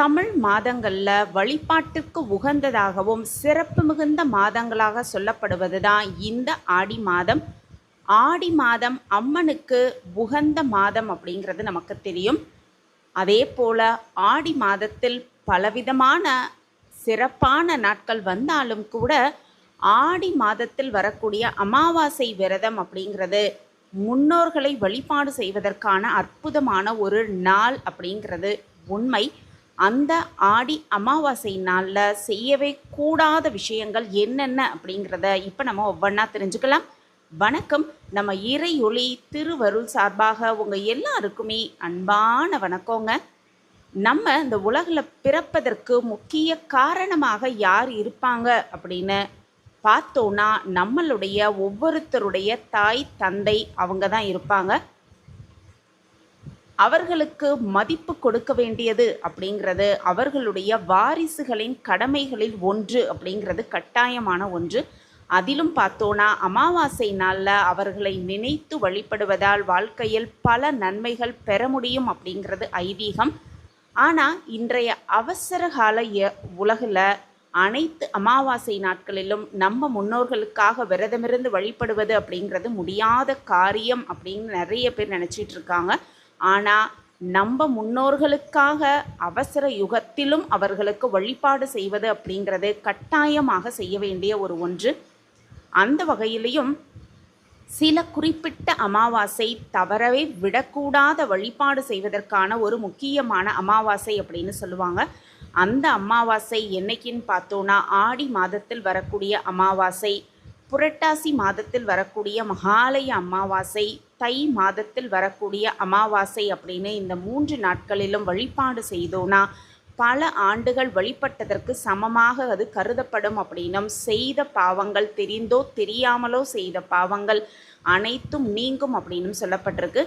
தமிழ் மாதங்களில் வழிபாட்டுக்கு உகந்ததாகவும் சிறப்பு மிகுந்த மாதங்களாக சொல்லப்படுவது தான் இந்த ஆடி மாதம். ஆடி மாதம் அம்மனுக்கு உகந்த மாதம் அப்படிங்கிறது நமக்கு தெரியும். அதே போல் ஆடி மாதத்தில் பலவிதமான சிறப்பான நாட்கள் வந்தாலும் கூட ஆடி மாதத்தில் வரக்கூடிய அமாவாசை விரதம் அப்படிங்கிறது முன்னோர்களை வழிபாடு செய்வதற்கான அற்புதமான ஒரு நாள் அப்படிங்கிறது உண்மை. அந்த ஆடி அமாவாசை நாளில் செய்யவே கூடாத விஷயங்கள் என்னென்ன அப்படிங்கிறத இப்போ நம்ம ஒவ்வொன்றா தெரிஞ்சுக்கலாம். வணக்கம். நம்ம இறையொளி திருவருள் சார்பாக உங்கள் எல்லாருக்குமே அன்பான வணக்கங்க. நம்ம இந்த உலகில் பிறப்பதற்கு முக்கிய காரணமாக யார் இருப்பாங்க அப்படின்னு பார்த்தோன்னா நம்மளுடைய ஒவ்வொருத்தருடைய தாய் தந்தை அவங்க தான் இருப்பாங்க. அவர்களுக்கு மதிப்பு கொடுக்க வேண்டியது அப்படிங்கிறது அவர்களுடைய வாரிசுகளின் கடமைகளில் ஒன்று அப்படிங்கிறது கட்டாயமான ஒன்று. அதிலும் பார்த்தோன்னா அமாவாசை நாளில் அவர்களை நினைத்து வழிபடுவதால் வாழ்க்கையில் பல நன்மைகள் பெற முடியும் அப்படிங்கிறது ஐதீகம். ஆனால் இன்றைய அவசர கால உலகில் அனைத்து அமாவாசை நாட்களிலும் நம்ம முன்னோர்களுக்காக விரதமிருந்து வழிபடுவது அப்படிங்கிறது முடியாத காரியம் அப்படின்னு நிறைய பேர் நினச்சிட்டு இருக்காங்க. ஆனால் நம்ம முன்னோர்களுக்காக அவசர யுகத்திலும் அவர்களுக்கு வழிபாடு செய்வது அப்படிங்கிறது கட்டாயமாக செய்ய வேண்டிய ஒரு ஒன்று. அந்த வகையிலையும் சில குறிப்பிட்ட அமாவாசை தவறவே விடக்கூடாத வழிபாடு செய்வதற்கான ஒரு முக்கியமான அமாவாசை அப்படின்னு சொல்லுவாங்க. அந்த அமாவாசை என்னைக்குன்னு பார்த்தோன்னா ஆடி மாதத்தில் வரக்கூடிய அமாவாசை புரட்டாசி மாதத்தில் வரக்கூடிய மகாலய அமாவாசை தை மாதத்தில் வரக்கூடிய அமாவாசை அப்படின்னு இந்த மூன்று நாட்களிலும் வழிபாடு செய்தோன்னா பல ஆண்டுகள் வழிபட்டதற்கு சமமாக அது கருதப்படும் அப்படின்னும் செய்த பாவங்கள் தெரிந்தோ தெரியாமலோ செய்த பாவங்கள் அனைத்தும் நீங்கும் அப்படின்னும் சொல்லப்பட்டிருக்கு.